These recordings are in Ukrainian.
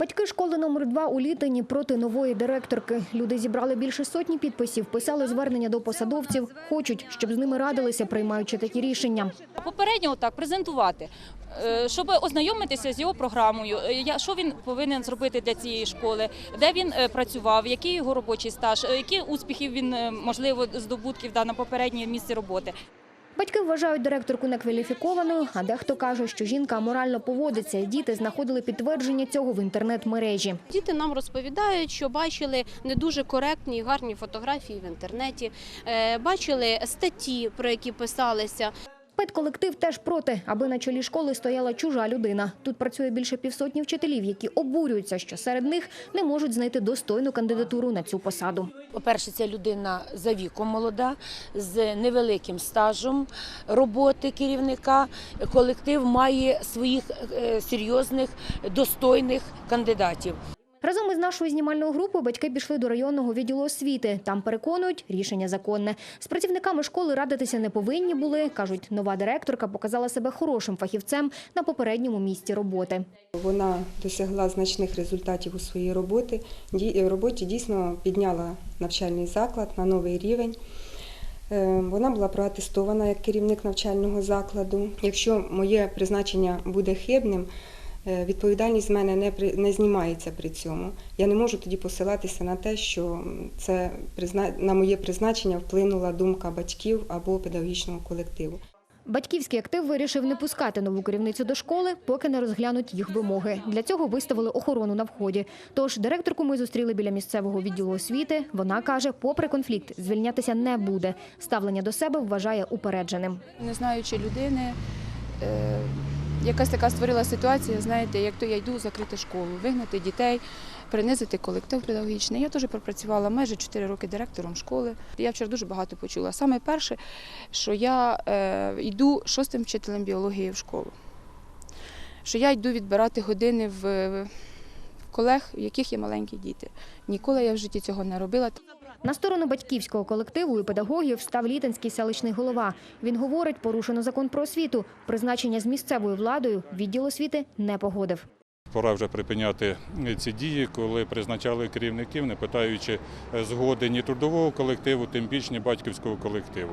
Батьки школи номер 2 у Літині проти нової директорки. Люди зібрали більше сотні підписів, писали звернення до посадовців. Хочуть, щоб з ними радилися, приймаючи такі рішення. Попередньо так презентувати, е, щоб ознайомитися з його програмою, е, що він повинен зробити для цієї школи, де він е, працював, який його робочий стаж, які успіхів він можливо здобутків да, на попереднє місце роботи. Батьки вважають директорку некваліфікованою, а дехто каже, що жінка аморально поводиться. і Діти знаходили підтвердження цього в інтернет-мережі. Діти нам розповідають, що бачили не дуже коректні і гарні фотографії в інтернеті, е, бачили статті, про які писалися. Педколектив теж проти, аби на чолі школи стояла чужа людина. Тут працює більше півсотні вчителів, які обурюються, що серед них не можуть знайти достойну кандидатуру на цю посаду. По-перше, ця людина за віком молода, з невеликим стажем роботи керівника. Колектив має своїх е, серйозних, достойних кандидатів. Разом із нашою знімальною групою батьки пішли до районного відділу освіти. Там переконують, рішення законне. З працівниками школи радитися не повинні були. Кажуть, нова директорка показала себе хорошим фахівцем на попередньому місці роботи. Вона досягла значних результатів у своїй роботі. Роботі дійсно підняла навчальний заклад на новий рівень. Е, Вона була проатестована як керівник навчального закладу. Якщо моє призначення буде хибним, е, відповідальність з мене не, при- не знімається при цьому. Я не можу тоді посилатися на те, що це призна- на моє призначення вплинула думка батьків або педагогічного колективу. Батьківський актив вирішив не пускати нову керівницю до школи, поки не розглянуть їх вимоги. Для цього виставили охорону на вході. Тож директорку ми зустріли біля місцевого відділу освіти. Вона каже, попри конфлікт, звільнятися не буде. Ставлення до себе вважає упередженим. не знаючи людини, е, якась така створила ситуація, знаєте, як то я йду закрити школу, вигнати дітей, принизити колектив педагогічний. Я теж пропрацювала майже 4 роки директором школи. Я вчора дуже багато почула. Саме перше, що я е, йду шостим вчителем біології в школу. Що я йду відбирати години в, в колег, у яких є маленькі діти. Ніколи я в житті цього не робила. На сторону батьківського колективу і педагогів став літинський селищний голова. Він говорить, порушено закон про освіту. Призначення з місцевою владою відділ освіти не погодив. Пора вже припиняти ці дії, коли призначали керівників, не питаючи е, згоди ні трудового колективу, тим більш ні батьківського колективу.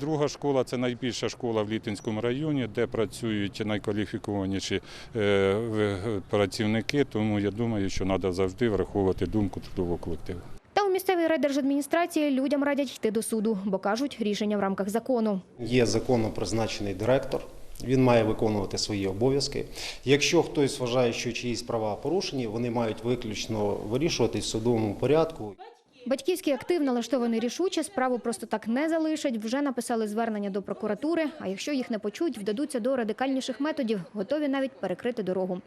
Друга школа це найбільша школа в Літинському районі, де працюють найкваліфікованіші е, працівники. Тому я думаю, що треба завжди враховувати думку трудового колективу. Місцевій райдержадміністрації людям радять йти до суду, бо кажуть, рішення в рамках закону. Є законно призначений директор. Він має виконувати свої обов'язки. Якщо хтось вважає, що чиїсь права порушені, вони мають виключно вирішуватись в судовому порядку. Батьківський актив налаштований рішуче, справу просто так не залишать. Вже написали звернення до прокуратури. А якщо їх не почують, вдадуться до радикальніших методів, готові навіть перекрити дорогу.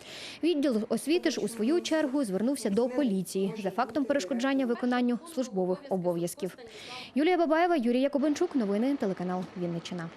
Відділ освіти ж у свою чергу звернувся до поліції за фактом перешкоджання виконанню службових обов'язків. Юлія Бабаєва, Юрій Якобенчук. Новини телеканал Вінниччина.